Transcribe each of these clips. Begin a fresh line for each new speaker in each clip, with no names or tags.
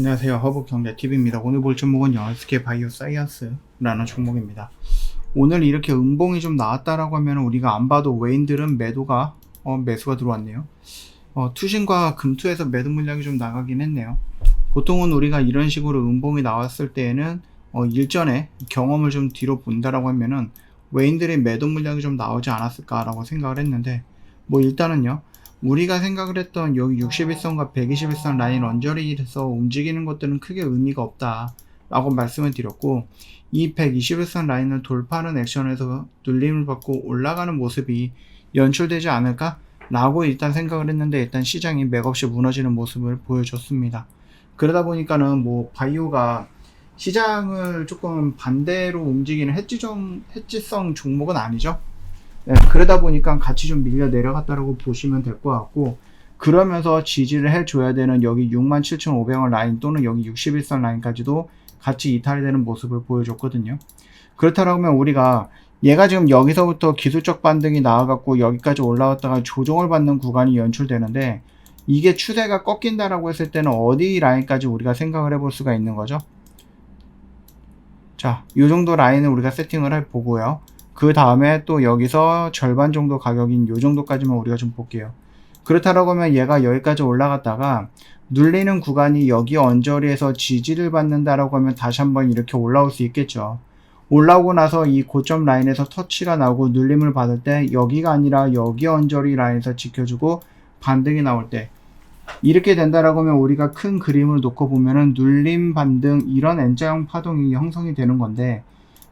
안녕하세요. 허브경제TV입니다. 오늘 볼 종목은 연스케 바이오 사이언스라는 종목입니다. 오늘 이렇게 음봉이 좀 나왔다라고 하면 우리가 안 봐도 외인들은 매도가, 어, 매수가 들어왔네요. 어, 투신과 금투에서 매도 물량이 좀 나가긴 했네요. 보통은 우리가 이런 식으로 음봉이 나왔을 때에는 어, 일전에 경험을 좀 뒤로 본다라고 하면은 외인들의 매도 물량이 좀 나오지 않았을까라고 생각을 했는데 뭐 일단은요. 우리가 생각을 했던 여기 61선과 121선 라인 언저리에서 움직이는 것들은 크게 의미가 없다 라고 말씀을 드렸고 이 121선 라인을 돌파하는 액션에서 눌림을 받고 올라가는 모습이 연출되지 않을까 라고 일단 생각을 했는데 일단 시장이 맥없이 무너지는 모습을 보여줬습니다. 그러다 보니까는 뭐 바이오가 시장을 조금 반대로 움직이는 해지성 종목은 아니죠 네, 그러다 보니까 같이 좀 밀려 내려갔다라고 보시면 될 것 같고 그러면서 지지를 해줘야 되는 여기 67,500원 라인 또는 여기 61선 라인까지도 같이 이탈이 되는 모습을 보여줬거든요. 그렇다면 우리가 얘가 지금 여기서부터 기술적 반등이 나와갖고 여기까지 올라왔다가 조정을 받는 구간이 연출되는데 이게 추세가 꺾인다라고 했을 때는 어디 라인까지 우리가 생각을 해볼 수가 있는 거죠. 자, 이 정도 라인을 우리가 세팅을 해 보고요. 그 다음에 또 여기서 절반 정도 가격인 요 정도까지만 우리가 좀 볼게요. 그렇다라고 하면 얘가 여기까지 올라갔다가 눌리는 구간이 여기 언저리에서 지지를 받는다라고 하면 다시 한번 이렇게 올라올 수 있겠죠. 올라오고 나서 이 고점 라인에서 터치가 나오고 눌림을 받을 때 여기가 아니라 여기 언저리 라인에서 지켜주고 반등이 나올 때 이렇게 된다라고 하면 우리가 큰 그림을 놓고 보면은 눌림 반등 이런 N자형 파동이 형성이 되는 건데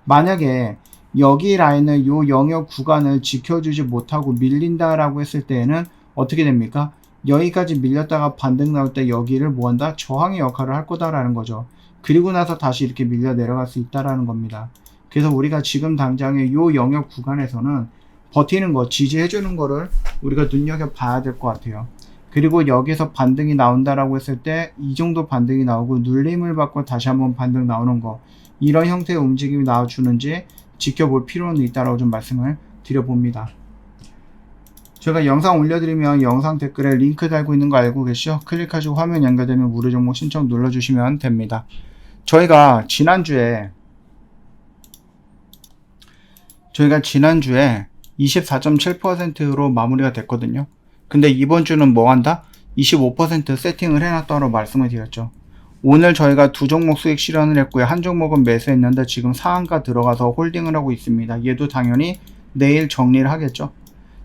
만약에 여기 라인을 요 영역 구간을 지켜주지 못하고 밀린다라고 했을 때에는 어떻게 됩니까? 여기까지 밀렸다가 반등 나올 때 여기를 뭐한다? 저항의 역할을 할 거다라는 거죠. 그리고 나서 다시 이렇게 밀려 내려갈 수 있다라는 겁니다. 그래서 우리가 지금 당장에 요 영역 구간에서는 버티는 거, 지지해주는 거를 우리가 눈여겨 봐야 될 것 같아요. 그리고 여기서 반등이 나온다라고 했을 때 이 정도 반등이 나오고 눌림을 받고 다시 한번 반등 나오는 거 이런 형태의 움직임이 나와주는지 지켜볼 필요는 있다라고 좀 말씀을 드려봅니다. 제가 영상 올려드리면 영상 댓글에 링크 달고 있는 거 알고 계시죠? 클릭하시고 화면 연결되면 무료 종목 신청 눌러주시면 됩니다. 저희가 지난주에 저희가 지난주에 24.7%로 마무리가 됐거든요. 근데 이번 주는 뭐 한다? 25% 세팅을 해놨다고 말씀을 드렸죠. 오늘 저희가 두 종목 수익 실현을 했고요. 한 종목은 매수했는데 지금 상한가 들어가서 홀딩을 하고 있습니다. 얘도 당연히 내일 정리를 하겠죠.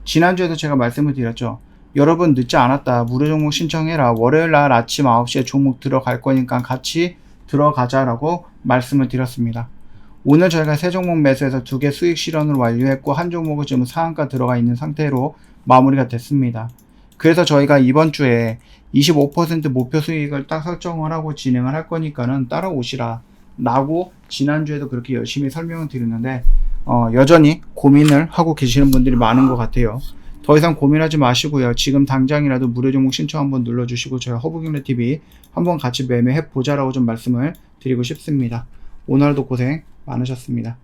지난주에도 제가 말씀을 드렸죠. 여러분 늦지 않았다. 무료 종목 신청해라. 월요일 날 아침 9시에 종목 들어갈 거니까 같이 들어가자라고 말씀을 드렸습니다. 오늘 저희가 세 종목 매수해서 두 개 수익 실현을 완료했고 한 종목은 지금 상한가 들어가 있는 상태로 마무리가 됐습니다. 그래서 저희가 이번 주에 25% 목표 수익을 딱 설정을 하고 진행을 할 거니까는 따라오시라 라고 지난주에도 그렇게 열심히 설명을 드렸는데 어, 여전히 고민을 하고 계시는 분들이 많은 것 같아요. 더 이상 고민하지 마시고요. 지금 당장이라도 무료 종목 신청 한번 눌러주시고 저희 허브경례 TV 한번 같이 매매해 보자라고 좀 말씀을 드리고 싶습니다. 오늘도 고생 많으셨습니다.